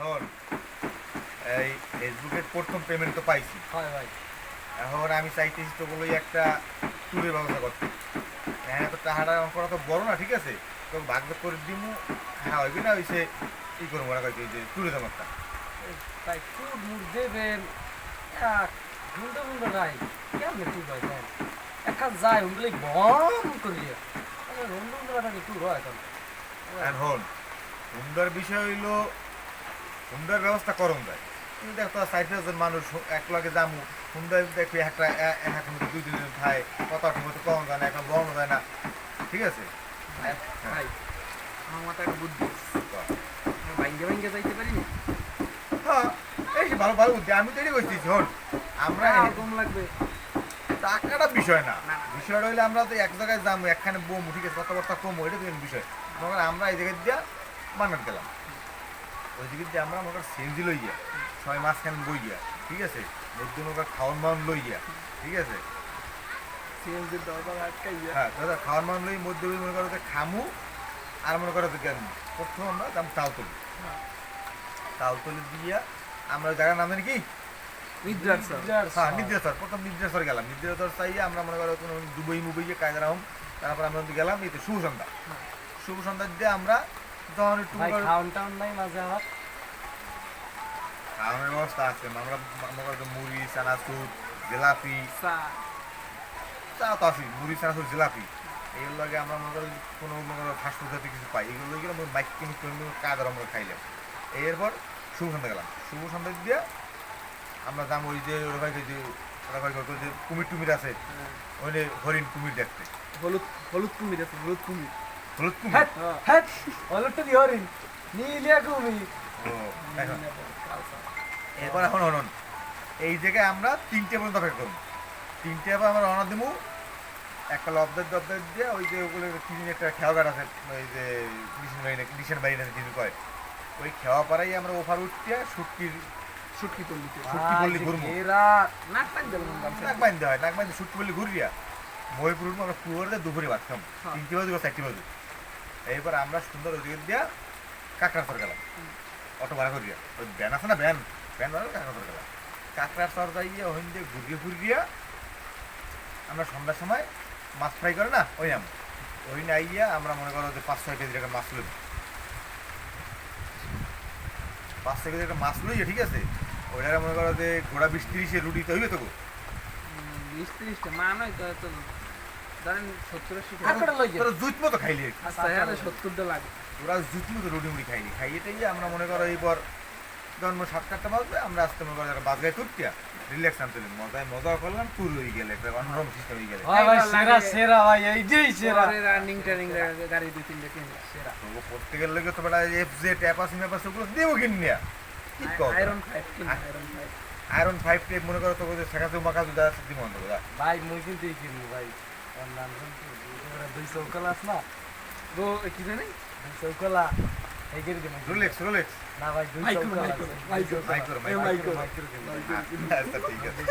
এখন এই ফেসবুকের প্রথম পেমেন্ট তো পাইছি। হয় ভাই এখন আমি চাইতেছি তো বলোই একটা ট্যুরের ব্যবস্থা করতে। হ্যাঁ তো টাকাটা করা তো বড় না ঠিক আছে? তো ভাগ করে দিমু। হ্যাঁ হইবে না হইছে ই করব মনে করি যে ট্যুরে যাব একটা। ভাই টুর মুর দেবেন গুন্ডা গুন্ডা নাই। কেমনে টুর ভাই? দেন একান যায় উনগুলো বম করিয়ে রন্ডু গুন্ডা টুর হয় এখন? এখন হুন্ডার বিষয় হইল হুন্ডার ব্যবস্থা করুন যায় তুমি দেখো সাইড হাজার মানুষ এক লগে যামু। হুন্ডার দেখবি একটা এখন দুই দিন খায় কত মতো কম যায় না এখন বহন যায় না। ঠিক আছে? ভাই আমার মাথায় একটা বুদ্ধি। ভাঙ্গে ভাঙ্গে যাইতে পারি না? হ্যাঁ এই ভালো ভালো বুদ্ধি আমি তৈরি বলছি শোন। আমরা কম লাগবে। টাকাটা বিষয় না। না। বিষয়টা হইলে আমরা তো এক জায়গায় যাব একখানে বমু ঠিক আছে? কথাবার্তা কমো এটা বিষয়। কর আমরা এই জায়গায় দিয়া মান্নার গেলাম। ওই দিকে দিয়ে আমরা মনে কর সেন্সি লইয়া ছয় মাসখান বইয়া ঠিক আছে? মনে কর খাওয়ান মান লইয়া ঠিক আছে? সিএনজির হ্যাঁ দাদা খাওয়ান মান লই মধ্যে মনে করো যে খামু আর মনে করো যে জ্ঞান প্রথম আমরা দাম তালতলি। তালতলি দিয়া আমরা জায়গার নাম জানি কি? নিদ্রার স্যার। হ্যাঁ প্রথম নিদ্রেশ্বর গেলাম। নিদ্রেশ্বর চাইয়ে আমরা মনে করো কোনো দুবই মুবইয়ে কায়দা রাখুন তারপর আমরা গেলাম এই তো শুভ সন্ধ্যা। শুভ সন্ধ্যা দিয়ে আমরা তখন একটু ভাই করো খাওয়ান টাউন নাই মাঝে আমার। খাওয়ানোর ব্যবস্থা আছে। আমরা করো মুড়ি চানাচুর জিলাপি। চা। চা তো আছে মুড়ি চানাচুর জিলাপি। এইগুলো লাগে আমরা মনে করো কোনো মনে করো ফাস্ট কিছু পাই। এগুলো গেলে আমরা বাইক কিনে কিনে কায়দার আমরা খাইলাম। এরপর শুভ সন্ধ্যা গেলাম। শুভ সন্ধ্যা দিয়ে আমরা যাব ওই যে ওরা ভাই যে ওরা ভাই যে কুমির টুমির আছে ওই হরিণ কুমির দেখতে। হলুদ হলুদ কুমির আছে হলুদ কুমির। অলট্টু কুমি এখন এরপর এখন হনন এই জায়গায় আমরা তিনটে পর্যন্ত অপেক্ষা করব। তিনটে আবার আমরা রওনা দেবো। একটা লবদার দবদার দিয়ে ওই যে ওগুলো তিন একটা খেয়াঘাট আছে ওই যে কৃষ্ণ বাড়ি না কৃষ্ণ বাড়ি না কিছু কয়? ওই খেওয়া পাড়াই আমরা ওভার উঠতে সুটকির সুটকি পল্লিতে সুটকি পল্লি ঘুরবো। এরা নাক টাক নাক হয় নাক বান্ধে সুটকি পল্লি ঘুরিয়া মহিপুর আমরা পুকুরে দুপুরে ভাত খাব। হ্যাঁ। তিনটে বাজে চারটে বাজে। এইবার আমরা সুন্দর ওই দিকে দিয়া কাঁকড়ার সর গেলাম অটো ভাড়া করিয়া। ওই ভ্যান আছে না ভ্যান ভ্যান ভাড়া কাঁকড়া সর গেলাম। কাঁকড়ার সর যাইয়া ওখান দিয়ে ঘুরিয়ে ঘুরিয়া আমরা সন্ধ্যার সময় মাছ ফ্রাই করে না ওই নাম। ওই না আইয়া আমরা মনে করো যে পাঁচ ছয় কেজি একটা মাছ লই। পাঁচ ছয় কেজি একটা মাছ লইয়া ঠিক আছে? ওইটা মনে করো যে ঘোড়া বিশ তিরিশে রুটি তো হইবে তো। বিশ তিরিশটা তো ধরেন সত্তর আশি তোরা জুত মতো খাইলি আচ্ছা হ্যাঁ সত্তরটা লাগে। ওরা জুত মতো রুটি মুড়ি খাইনি। খাইয়ে আমরা মনে করো এইবার যখন সাত আটটা বাজবে আমরা আসতে মনে করো বাজগায় তুরতিয়া রিল্যাক্স আনতে মজায় মজা করলাম ট্যুর হয়ে গেলে অন্যরকম সিস্টেম হয়ে গেলে। ভাই ভাই সেরা সেরা ভাই এইটাই সেরা। রানিং টানিং গাড়ি দুই তিনটে কিনলে সেরা। তো করতে গেলে তো বেটা এফ জে ট্যাপাস ম্যাপাস ওগুলো দেবো কিনিয়া। আয়রন ফাইভ কিনা আয়রন ফাইভ আয়রন ফাইভ মনে করো তো শেখাতে মাখাতে দেওয়া দিব ভাই মুই কিন্তু কিনবো ভাই। দুই চৌকলা আছে না গো কি জানি দুই চৌকলা রোলেক্স রোলেক্স না ভাই দুই চৌকলা মাইক্রো, মাইক্রো, মাইক্রো। আচ্ছা ঠিক আছে